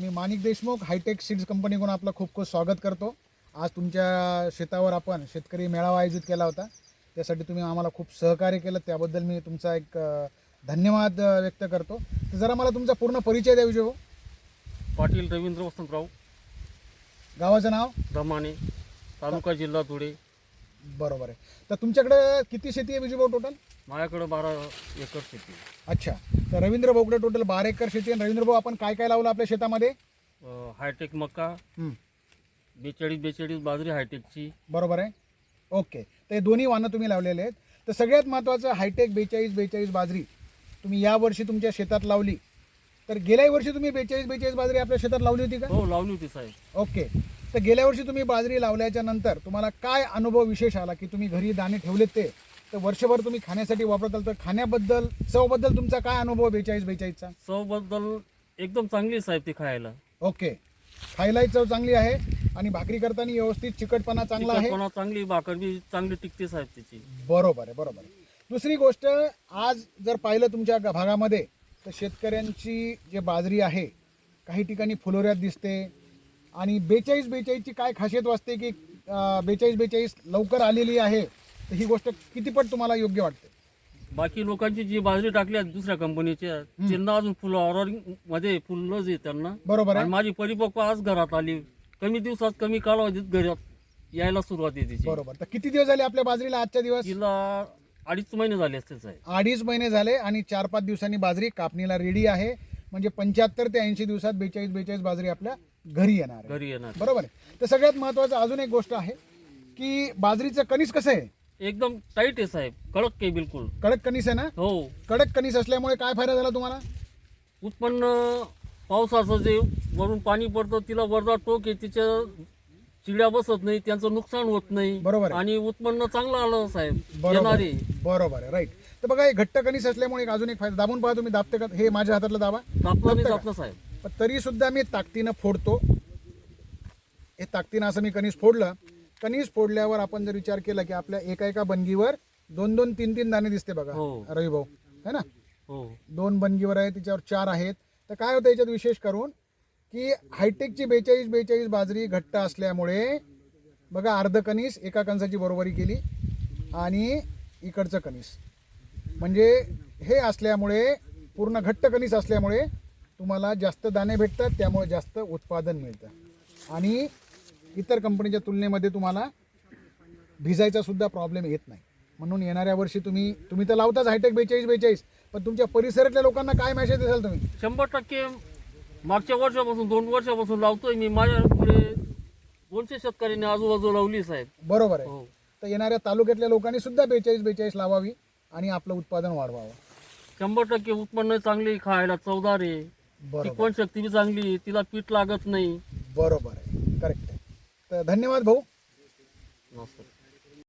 मी Manik Deshmukh hi tech seeds कंपनीकडून आपलं खूप खूप स्वागत करतो. आज तुमच्या शेतावर आपण शेतकरी मेळावा आयोजित केला होता. त्यासाठी तुम्ही आम्हाला खूप सहकार्य केलं. त्याबद्दल मी तुमचा एक धन्यवाद व्यक्त करतो. तर जरा मला तुमचा पूर्ण परिचय द्या विजय भाऊ. पाटील रवींद्र वसंतराव. गावाचं नाव? दमाने तालुका जिल्हा धुळे. बरोबर आहे. तर तुमच्याकडे किती शेती आहे विजय भाऊ टोटल माझ्याकडं बारा एकर शेती आहे. अच्छा. तर रवींद्र भाऊकडे टोटल बारा एकर शेती आहे. आणि रवींद्र भाऊ आपण काय काय लावलं आपल्या शेतामध्ये? अं, हायटेक मका हं, बेचाळीस बेचाळीस बाजरी हायटेकची. बरोबर आहे. ओके. तर हे दोन्ही वाहनं तुम्ही लावलेले आहेत. तर सगळ्यात महत्त्वाचं हायटेक बेचाळीस बेचाळीस बाजरी. तुम्ही यावर्षी तुमच्या शेतात लावली. तर गेल्याही वर्षी तुम्ही बेचाळीस बेचाळीस बाजरी आपल्या शेतात लावली होती का? हो लावली होती साहेब. ओके. तर गेल्या वर्षी तुम्ही बाजरी लावल्याच्या नंतर तुम्हाला काय अनुभव विशेष आला की तुम्ही घरी दाणे ठेवलेत ते? तर वर्षभर तुम्ही खाण्यासाठी वापरत आल तर खाण्याबद्दल चवबद्दल तुमचा काय अनुभव बेचाळीस बेचाळीसचा? चवबद्दल एकदम चांगली साहेब ती खायला. ओके. खायलाही चव चांगली आहे आणि भाकरी करताना व्यवस्थित चिकटपणा चांगला आहे. तिखटपणा चांगली भाकर बी चांगली टिकते साहेब त्याची बरोबर आहे बरोबर आहे. दुसरी गोष्ट आज जर पाहिलं तुमच्या ग- भागामध्ये तर शेतकऱ्यांची जे बाजरी आहे काही ठिकाणी फुलोऱ्यात दिसते आणि बेचाळीस बेचाळीसची काय खासियत वाटते की बेचाळीस बेचाळीस लवकर आलेली आहे तर ही गोष्ट कितीपट तुम्हाला योग्य वाटते. बाकी लोकांची जी बाजरी टाकली आहे दुसऱ्या कंपनीच्या त्यांना अजून फुल ऑर्डरिंगमध्ये फुलच आहे त्यांना. बरोबर आणि आहे माझी परिपक्व आज घरात आली. कमी दिवसात कमी कालावधीत घरात यायला सुरुवात आहे तिची. बरोबर. तर किती दिवस झाले आपल्या बाजरीला आजच्या दिवस? तिला अडीच महिने झाले असते साहेब. अडीच महिने झाले आणि चार पाच दिवसांनी बाजरी कापणीला रेडी आहे. म्हणजे पंच्याहत्तर ते ऐंशी दिवसात बेचाळीस बेचाळीस बाजरी आपल्या घरी येणार आहे. घरी येणार बरोबर आहे. तर सगळ्यात महत्त्वाचं अजून एक गोष्ट आहे की बाजरीचं कणीस कसं आहे? एकदम टाईट आहे साहेब. कडक आहे बिलकुल. कडक कणीस आहे ना? हो. कडक कणीस असल्यामुळे काय फायदा झाला तुम्हाला? उत्पन्न पावसाचं जे वरून पाणी पडतं तिला वरदा टोक आहे तिच्या चिड्या बसत नाही त्यांचं नुकसान होत नाही. बरोबर आहे. आणि उत्पन्न चांगलं आलं साहेब. बरोबर येणारे. बरोबर आहे. राईट तर बघा हे घट्ट कणीस असल्यामुळे एक अजून एक फायदा. दाबून पहा तुम्ही दाबते का? हे माझ्या हातातलं दाबा. कापलं नाही ना साहेब. पण तरी सुद्धा मी ताकदीनं फोडतो. हे ताकदीनं असं मी कणीस फोडलं कणीस फोडल्यावर आपण जर विचार केला की आपल्या एका एका बनगीवर दोन दोन तीन तीन दाणे दिसते बघा हो. रवी भाऊ. है ना? हो. दोन बनगीवर आहे तिच्यावर चार आहेत. तर काय होतं याच्यात विशेष करून की हायटेकची बेचाळीस बेचाळीस बाजरी घट्ट असल्यामुळे बघा अर्ध कणीस एका कणसाची बरोबरी केली आणि इकडचं कणीस. म्हणजे हे असल्यामुळे पूर्ण घट्ट कणीस असल्यामुळे तुम्हाला जास्त दाणे भेटतात त्यामुळे जास्त उत्पादन मिळतं. आणि इतर कंपनीच्या तुलनेमध्ये तुम्हाला भिजायचा सुद्धा प्रॉब्लेम येत नाही. म्हणून येणाऱ्या वर्षी तुम्ही तुम्ही तर लावताच हायटेक बेचाळीस बेचाळीस पण तुमच्या परिसरातल्या लोकांना काय मेसेज द्याल तुम्ही? शंभर टक्के मागच्या वर्षापासून दोन वर्षापासून लावतोय मी. माझ्याकडे दोनशे शेतकऱ्यांनी आजूबाजू लावली साहेब. बरोबर आहे. हो. तर येणाऱ्या तालुक्यातल्या लोकांनी सुद्धा बेचाळीस बेचाळीस लावावी आणि आपलं उत्पादन वाढवावं. शंभर टक्के उत्पन्न चांगली खायला चवदार आहे. बरोबर. टिकवण शक्ती बी चांगली आहे, तिला पीठ लागत नाही. बरोबर आहे. करेक्ट तर धन्यवाद भाऊ. नमस्कार.